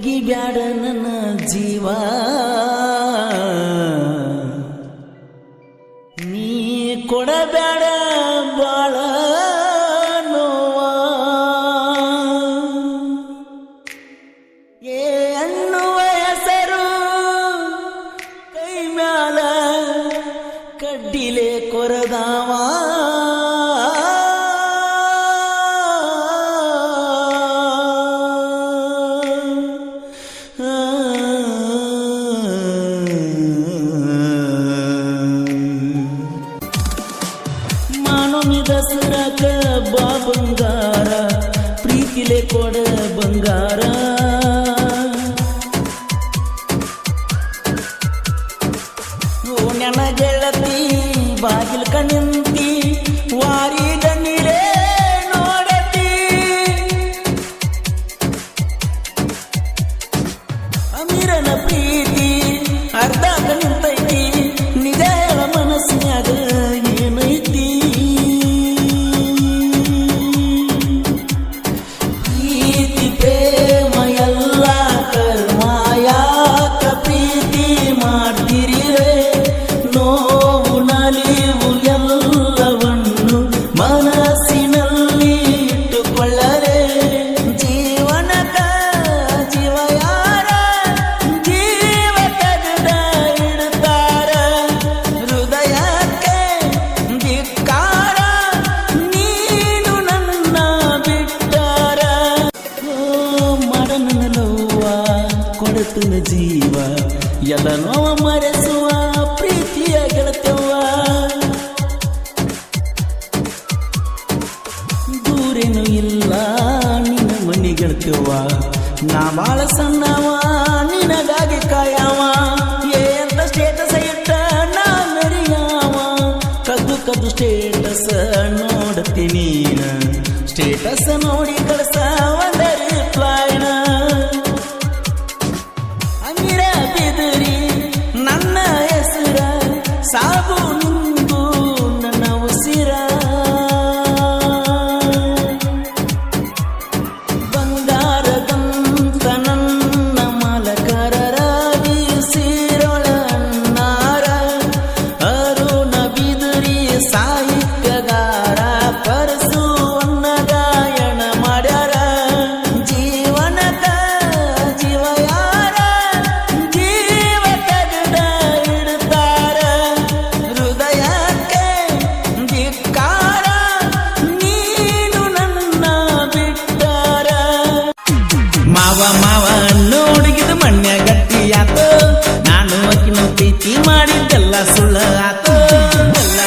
ಬ್ಯಾಡ ನನ್ನ ಜೀವ. ನೀ ಕೊಡಬ್ಯಾಡ ಬಾಳ ನೋವಾ. ಏ ಅನ್ನುವ ಹೆಸರು ಕೈ ಮ್ಯಾಲ ಕಡ್ಡಿಲೆ ಕೊರದಾವ. ಓ ನನ್ನ ಗೆಳತಿ ಬಾಗಿಲ್ ನಿಂತಿ ವಾರಿ ಗಣ್ಣಿರೇ ನೋಡತಿ ಅಮೀರನ ಪ್ರೀತಿ ಎಲ್ಲ ನೋವ ಮರೆಸುವ, ಪ್ರೀತಿಯ ಗೆಳತವ್ವ ದೂರೇನು ಇಲ್ಲ ನಿನ್ನ ಮನಿ ಗೆಳತವ್ವ ನಾ ಬಾಳ ಸಣ್ಣವ, ನಿನಗಾಗಿ ಕಾಯವ. ಎಂತ ಸ್ಟೇಟಸ್ ಇಟ್ಟ ನಾ ಮೆರಿಯವ ಕದ್ದು ಕದ್ದು ಸ್ಟೇಟಸ್ ನೋಡ್ತೀನಿ ಸ್ಟೇಟಸ್ ನೋಡಿ ಕಳ್ಸ ಒಂದ 咋不？ನೋಡಿಗಿದ ಮಣ್ಯ ಗಟ್ಟಿಯಾತು ನಾನು ಅಕ್ಕಿನ ಪ್ರೀತಿ ಮಾಡಿದ್ದೆಲ್ಲ ಸುಳ್ಳ ಎಲ್ಲ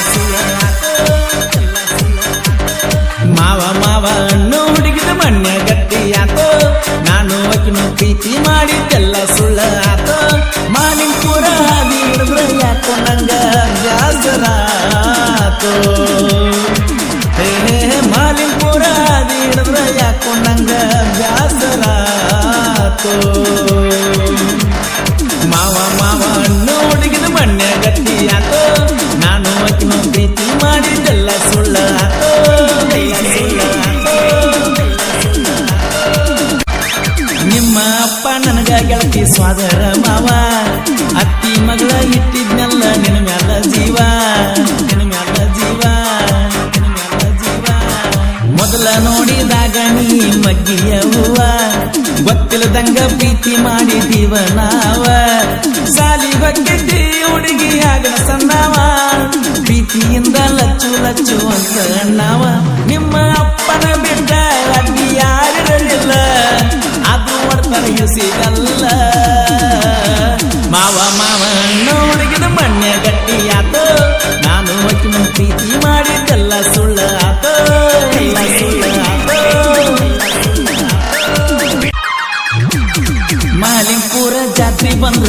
ಮಾವ ಮಾವ ನೋಡಿಗಿದ ಮಣ್ಯ ಗಟ್ಟಿಯಾತು ನಾನು ಅಕ್ಕಿನ ಪ್ರೀತಿ ಮಾಡಿದ್ದೆಲ್ಲ ಸುಳ್ಳ ಆತು. ಮಾಲಿಂಪುರ ಹಾದಿ ಹಿಡಿದ್ರ ಯಾಕೋ ನಂಗ ಹಾದಿ ನಂಗ ಮಾವ ಮಾವ, ನೋಡಿಗಿದ ಮಣ್ಣೆ ಗಟ್ಟಿಯಾತು ನಾನು ಅಕ್ಕಿನ ಪ್ರೀತಿ ಮಾಡಿದ್ದೆಲ್ಲ ಸುಳ್ಳ ಆತು. ಆತು. ನಿಮ್ಮ ಅಪ್ಪ ನನಗ ಗೆಳತಿ ಸ್ವಾದರ ಮಾವ. ಅತ್ತಿ ಮಗಳ ಇಟ್ಟಿದ್ನೆಲ್ಲ ನಿನ್ನ ಮ್ಯಾಲ ಜೀವ. ನಿನ್ನ ಮ್ಯಾಲ ಜೀವ, ನಿನ್ನ ಜೀವ. ಮೊದಲ ನೋಡಿದಾಗ ನೀ ಮಗ್ಗಿಯ ಹೂವ. ಗೊತ್ತಿಲ್ಲದಂಗ ಪ್ರೀತಿ ಮಾಡಿದೀವ ನಾವ. ಸಾಲಿ ಹೊಕ್ಕಿದ್ದಿ ಹುಡುಗಿ ಆಗನ ಸಣ್ಣವ. ಪ್ರೀತಿಯಿಂದ ಲಚ್ಚು ಲಚ್ಚು ಅಂತ ಅಣ್ಣವ. ನಿಮ್ಮ ಅಪ್ಪನ ಬಿಟ್ಟ ಯಾರು ಯಾರಿರಲಿಲ್ಲ. ಅದು ಹೊಡ್ತಾನೆ ಸಿಗಲ್ಲ ಮಾವ ಮಾವ ಹುಡುಗಿನ ಮಣ್ಣೆ ಗಟ್ಟಿಯಾತು. ನಾನು ಪ್ರೀತಿ ಮಾಡಿದ್ದೆಲ್ಲ ಸುಳ್ಳ.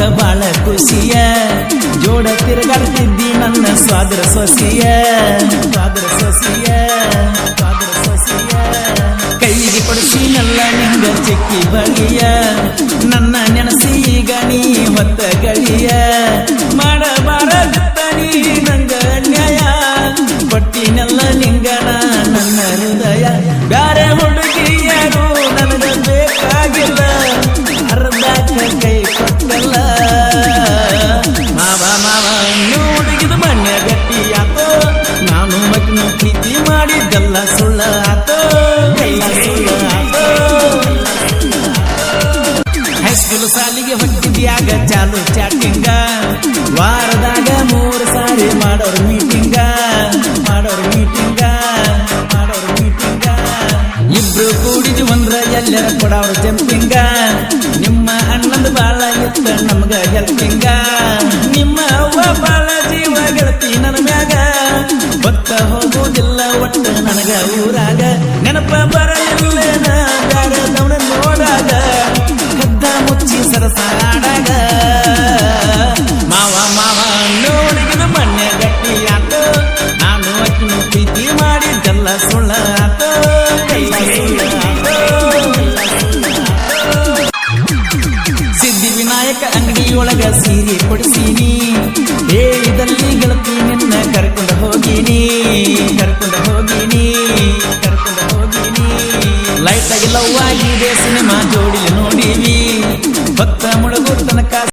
ಬಾಳ ಖುಷಿಯ. ಜೋಡ ತಿರುಗಾಡ್ತಿದ್ದಿ ನನ್ನ ಸ್ವಾದರ ಸೊಸಿಯ. ಸ್ವಾದರ ಸೊಸಿಯ ಸ್ವಾದರ ಸೊಸಿಯ. ಕೈಗೆ ಕೊಡಿಸಿನಲ್ಲ ನಿಂಗ ಚಿಕ್ಕಿ ಬಳಿಯ ನನ್ನ ಕೊಡವ್ರ ಜಂಪಿಂಗ. ನಿಮ್ಮ ಅಣ್ಣಂದು ಬಾಳ ಇತ್ತ ನಮ್ಗ ಹೆಲ್ಪಿಂಗ. ನಿಮ್ಮ ಅವ್ವ ಬಾಳ ಜೀವ ಗೆಳತಿ ನನ್ನ ಮ್ಯಾಗ. ಭಕ್ತ ಹೋಗುವುದಿಲ್ಲ ಒಟ್ಟು ನನಗ ಊರಾಗ. ನೆನಪ ಬರಲಿಲ್ಲ ಬ್ಯಾಡದವನ ನೋಡಾಗ. ಕದ್ದ ಮುಚ್ಚಿ ಸರಸಾಡಾಗ ಮಾವ ಮಾವ ನೋಡಿಗಿನ ಮಣ್ಣೆ ಗಟ್ಟಿ ಆತು ನಾನು ಅಕ್ಕಿನ ಪ್ರೀತಿ ಮಾಡಿದ್ದೆಲ್ಲ ಸುಳ್ಳ